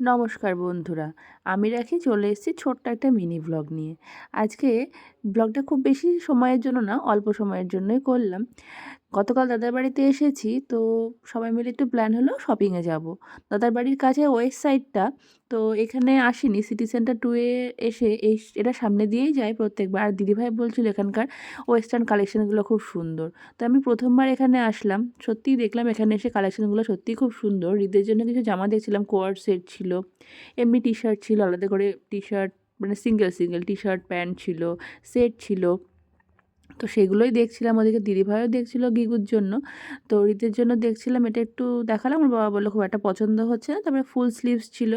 নমস্কার বন্ধুরা আমি রাখি চলে এসেছি ছোট্ট একটা মিনি ব্লগ নিয়ে। আজকে ব্লগটা খুব বেশি সময়ের জন্য না, অল্প সময়ের জন্যই করলাম। গতকাল দাদার বাড়িতে এসেছি, তো সবাই মিলে একটু প্ল্যান হলো শপিংয়ে যাব। দাদার বাড়ির কাছে ওয়েস্ট সাইডটা তো এখানে আসিনি সিটি সেন্টার টুয়ে এসে এই এটা সামনে দিয়েই যায় প্রত্যেকবার। আর দিদিভাই বলছিল এখানকার ওয়েস্টার্ন কালেকশানগুলো খুব সুন্দর। তো আমি প্রথমবার এখানে আসলাম, সত্যিই দেখলাম এখানে এসে কালেকশানগুলো সত্যিই খুব সুন্দর। ঈদের জন্য কিছু জামা দেখছিলাম কোয়ার সেট ছিল, এমনি টি শার্ট ছিল, আলাদা করে টি শার্ট মানে single single T shirt pant ছিল সেট ছিল। তো সেগুলোই দেখছিলাম, ওদিকে দিদিভাইও দেখছিল গিগুর জন্য। তো ঈদের জন্য দেখছিলাম, এটা একটু দেখালাম আমার বাবা বলল খুব একটা পছন্দ হচ্ছে না, তারপরে ফুল স্লিভস ছিল,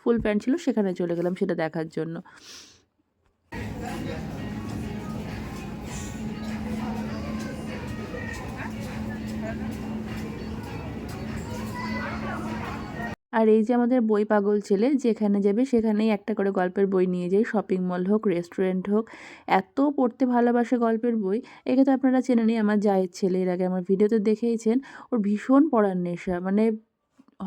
ফুল প্যান্ট ছিল, সেখানে চলে গেলাম সেটা দেখার জন্য। আর এই যে আমাদের বই পাগল ছেলে, যেখানে যাবে সেখানেই একটা করে গল্পের বই নিয়ে যায় শপিং মল হোক, রেস্টুরেন্ট হোক, এত পড়তে ভালোবাসে গল্পের বই। একে তো আপনারা চেনেনি আমার জায়ের ছেলে এর আগে আমার ভিডিওতে দেখেইছেন। ওর ভীষণ পড়ার নেশা। মানে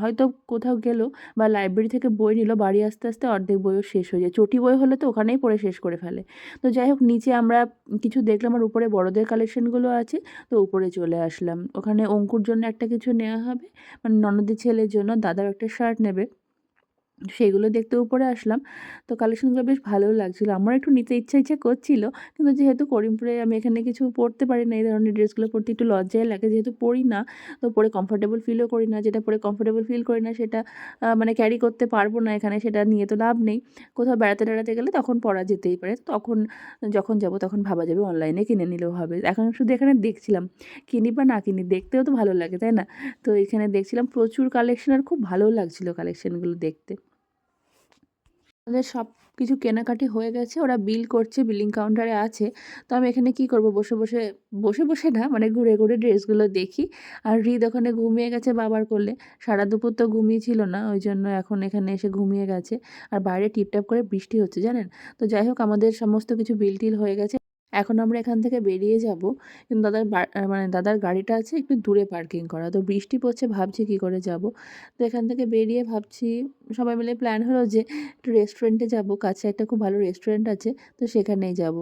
হয়তো কোথাও গেল বা লাইব্রেরি থেকে বই নিল, বাড়ি আসতে আসতে অর্ধেক বইও শেষ হয়ে যায়। চটি বই হলে তো ওখানেই পড়ে শেষ করে ফেলে। তো যাই হোক, নিচে আমরা কিছু দেখলাম আর উপরে বড়দের কালেকশনগুলো আছে, তো উপরে চলে আসলাম। ওখানে অঙ্কুর জন্য একটা কিছু নেওয়া হবে। মানে ননদের ছেলের জন্য দাদার একটা শার্ট নেবে। সেগুলো দেখতে উপরে আসলাম। তো কালেকশনগুলো বেশ ভালোও লাগছিল। আমার একটু নিতে ইচ্ছা ইচ্ছা করছিল, কিন্তু যেহেতু করিমপুরে আমি এখানে কিছু পড়তে পারি না, এই ধরনের ড্রেসগুলো পড়তে একটু লজ্জাই লাগে। যেহেতু পড়ি না, তো পরে কমফোর্টেবল ফিলও করি না। যেটা পরে কমফোর্টেবল ফিল করি না, সেটা মানে ক্যারি করতে পারব না এখানে, সেটা নিয়ে তো লাভ নেই। কোথাও বেড়াতে টেড়াতে গেলে তখন পরা যেতেই পারে। তখন, যখন যাব তখন ভাবা যাবে অনলাইনে কিনে নিলেও হবে। এখন শুধু এখানে দেখছিলাম। কিনি বা না কিনি, দেখতেও তো ভালো লাগে, তাই না? তো এখানে দেখছিলাম, প্রচুর কালেকশন আর খুব ভালোও লাগছিল কালেকশনগুলো দেখতে। ওদের সব কিছু কেনাকাটি হয়ে গেছে, ওরা বিল করছে, বিলিং কাউন্টারে আছে। তো আমি এখানে কি করব? বসে বসে বসে বসে না মানে ঘুরে ঘুরে ড্রেসগুলো দেখি। আর হৃদ ওখানে ঘুমিয়ে গেছে বাবার কোলে। সারা দুপুর তো ঘুমিয়ে ছিল না, ওই জন্য এখন এখানে এসে ঘুমিয়ে গেছে। আর বাইরে টিপটাপ করে বৃষ্টি হচ্ছে, জানেন? তো যাই হোক, আমাদের সমস্ত কিছু বিল টিল হয়ে গেছে। এখন আমরা এখান থেকে বেরিয়ে যাব। কিন্তু দাদার মানে দাদার গাড়িটা আছে একটু দূরে পার্কিং করা। তো বৃষ্টি পড়ছে, ভাবছি কি করে যাব। তো এখান থেকে বেরিয়ে ভাবছি, সবাই মিলে প্ল্যান হলো যে একটু রেস্টুরেন্টে যাব। কাছে একটা খুব ভালো রেস্টুরেন্ট আছে, তো সেখানেই যাব।